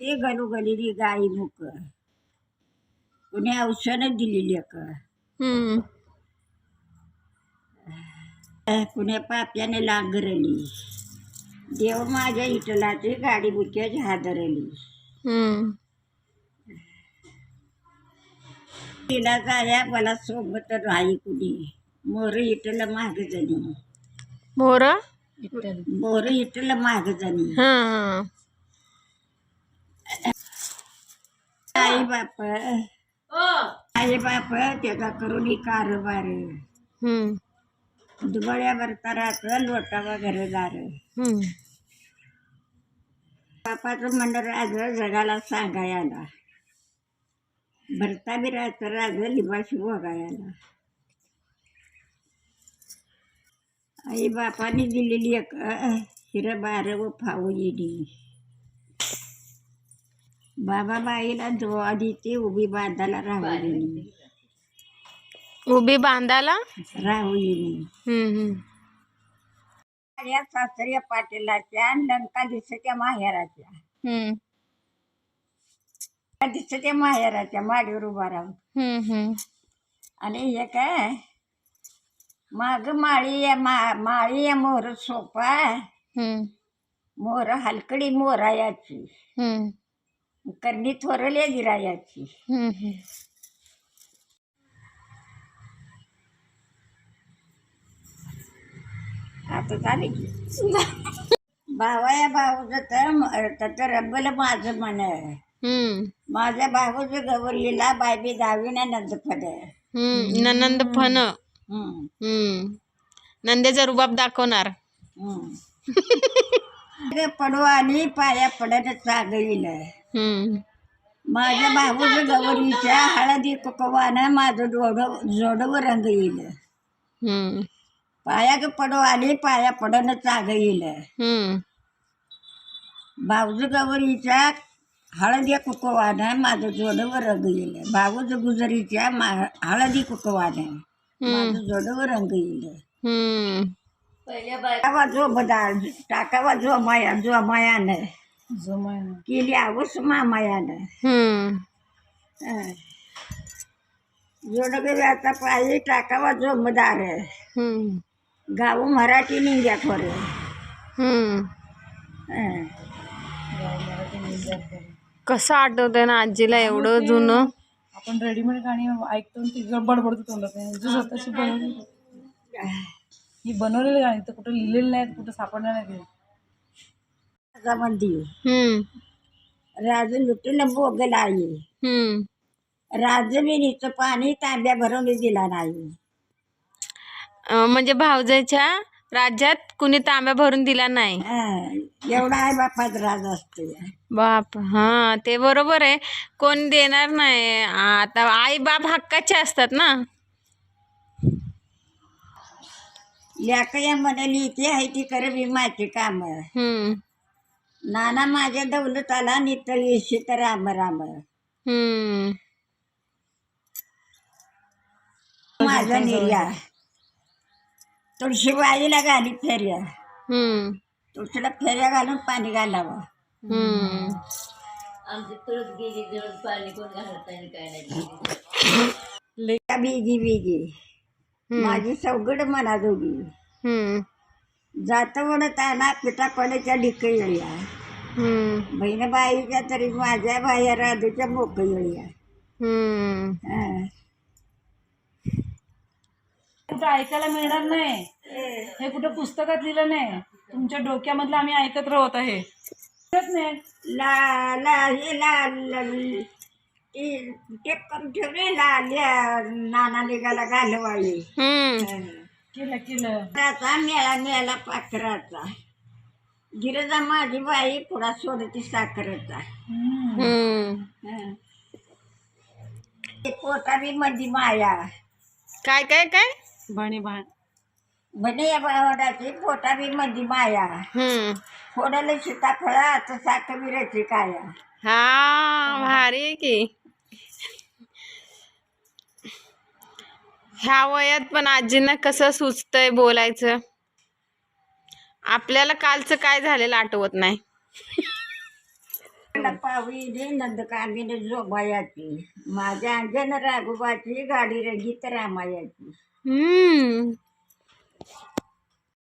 ते गलोगलेली गाई मुक कुणी औषधं दिलेली का? हम्म. कुण्या पाप्याने लागरली. देव माझ्या इटलाची गाडी बुक्याची हादरली. हम्म. तिला जाया मला सोबत राही कुणी. मोर इटला माग जणी. मोर? मोर इटला माग जणी. हा हा आई बाप. आई बाप त्याचा करून कारभार. हम्म. दुबळ्यावर तरात लोटा वगैरे दार हम्म. बापाचं मंडळ राज जगाला सांगायला. भरता बिराचं राज लिबाशी बघायला आई बापाने दिलेली एक हिर बार व फाऊ येडी. बाबा बाईला जो आधी ते उभी बांधायला राहू उभी बांधाला राहू येणी हम्म हम्म. या सासऱ्या पाटीलाच्या लंका दिसत्या माहेराच्या. हम्म. लंका दिसत्या माहेराच्या माडीवर उभा राहून. हम्म हम्म. आणि हे काय? माग माळी या मा माळी या मोर सोपा. हम्म. मोर हलकडी मोरायाची हम्म. करणी थोरल्या गिरायाची. हम्म हम्म. आता झाले भावाया भाऊचं तर तर रब्बल माझं मन. हम्म. माझ्या भाऊचं गवरलीला बायबी दहावीना नंदफड हम्म ननंद फन नंदेचा रुबाब दाखवणार. हम्म. पडू आणि पाया पडत चागईल हम्म. माझ्या भाऊचं गौरीच्या हळदी कुकवानं माझं जोड जोडवं रंग येईल. हम्म. पाया ग पडू आली पाया पडन चाग येईल. हम्म. भाऊज गौरीच्या हळदी कुकवानं माझं जोडवं रंग येईल. भाऊज गुजरीच्या मा हळदी कुकवानं माझं जोडवं रंग येईल. हम्म. टाकावा जो बदाळ टाकावा जो माया जो मायानं. केली आवस मामायानं हम्म. जोडगव्याचा पायी टाकावा जो मदार हम्म. गाव मराठी निंग्या खोर. हम्म. कसं आठवतंय ना आजीला एवढं जुनं. आपण रेडीमेड गाणी ऐकतो आणि ती बडबडतो तोंडात जी स्वतःची बनवली ही बनवलेली गाणी तर कुठं लिहिलेली नाहीत कुठं सापडणार नाही राज लुटून बोगल आई राजविणीचं पाणी तांब्या भरून दिला नाही. म्हणजे भावजाच्या राज्यात कुणी तांब्या भरून दिला नाही. हं, एवढा आहे बापात राज असतो बाप हा ते बरोबर आहे. कोण देणार नाही. आता आई बाप हक्काचे असतात ना. लेकया म्हणाली ती आहे ती कर विमाची काम. हम्म. नाना माझ्या दौलताला नितळ येशी तर राम राम. हम्म. माझा निर्या तुळशी बाईला घाली फेऱ्या. हम्म. तुळशीला फेऱ्या घालून पाणी घालावं. हम्म. लेका बिगी बिगी. माझी सवगड मना दोघी हम्म. जात वडताना पिठापण्याच्या ढिक येळ्या हम्म. बहिणबाईच्या तरी माझ्या बाया राधूच्या मोक येळ्या हम्म. हं. कुठं ऐकायला मिळणार नाही. हे कुठं पुस्तकात लिहिलं नाही. तुमच्या डोक्यामधलं आम्ही ऐकत राहत आहे. नाही. ला ला हे ला ला- ती टेप करून ठेवले लाल्या नाना निघाला घालवाई हम्म. केलं केलं. त्याचा मेळा मेळा पाखराचा. गिरजा माझी बाई पुढा सोडती साखरेचा. हम्म. हम्म. ते पोटाबी मध्ये माया. काय काय काय? भाणी भाण म्हणे या बावडाची पोटाबी मध्ये माया. हम्म. फोडलं सीताफळ आता साखर काया हा भारी की. ह्या वयात पण आजींना कसं सुचतंय बोलायचं? आपल्याला कालचं काय झालेलं आठवत नाही. पावी माझ्या अंजन राघोबाची गाडी रंगीत रामायाची. हम्म.